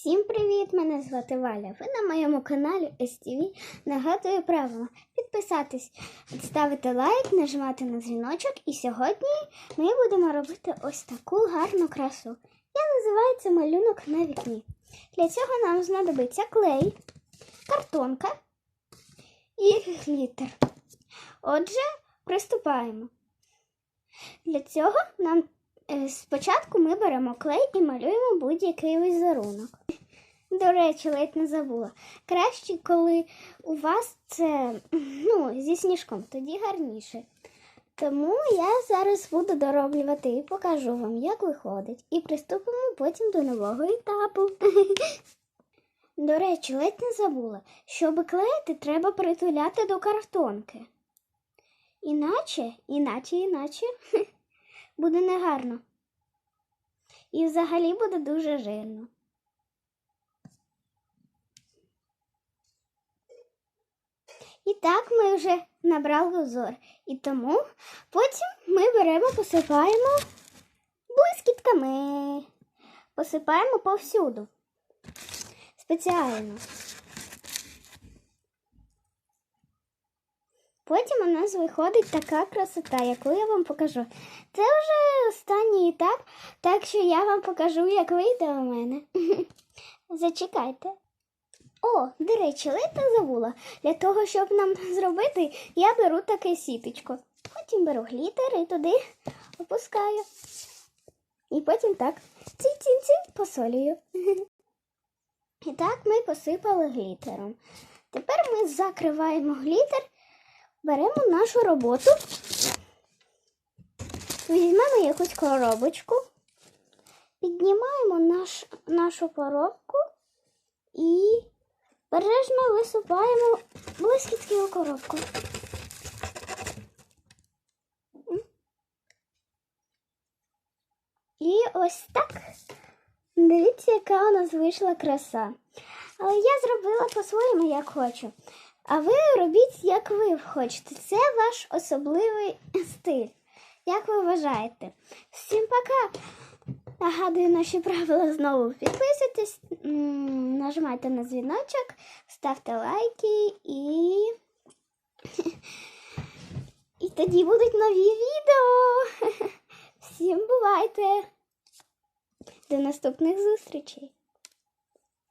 Всім привіт! Мене звати Валя. Ви на моєму каналі STV. Нагадую правила підписатись, ставити лайк, нажимати на дзвіночок. І сьогодні ми будемо робити ось таку гарну красу. Я називаю це малюнок на вікні. Для цього нам знадобиться клей, картонка і глітер. Отже, приступаємо. Для цього нам Спочатку ми беремо клей і малюємо будь-який візерунок. До речі, ледь не забула. Краще, коли у вас це ну, зі сніжком, тоді гарніше. Тому я зараз буду дороблювати і покажу вам, як виходить. І приступимо потім до нового етапу. До речі, ледь не забула, щоб клеїти, треба притуляти до картонки. Іначе, іначе, іначе буде негарно. І взагалі буде дуже жирно. І так ми вже набрали узор. І тому потім ми беремо, посипаємо блискітками. Посипаємо повсюду. Спеціально. Потім у нас виходить така красота, яку я вам покажу. Це вже останній етап, так що я вам покажу, як вийде у мене. Зачекайте. О, до речі, ледь не забула. Для того, щоб нам зробити, я беру таке сіточко. Потім беру глітер і туди опускаю. І потім так ці-ці-ці посолюю. І так ми посипали глітером. Тепер ми закриваємо глітер. Беремо нашу роботу, візьмемо якусь коробочку, піднімаємо наш, нашу коробку і бережно висипаємо блискітки у коробку. І ось так. Дивіться, яка у нас вийшла краса. Але я зробила по-своєму, як хочу. А ви робіть, як ви хочете. Це ваш особливий стиль. Як ви вважаєте? Всім пока! Нагадую наші правила знову. Підписуйтесь, нажимайте на дзвіночок, ставте лайки і. І тоді будуть нові відео. Всім бувайте! До наступних зустрічей!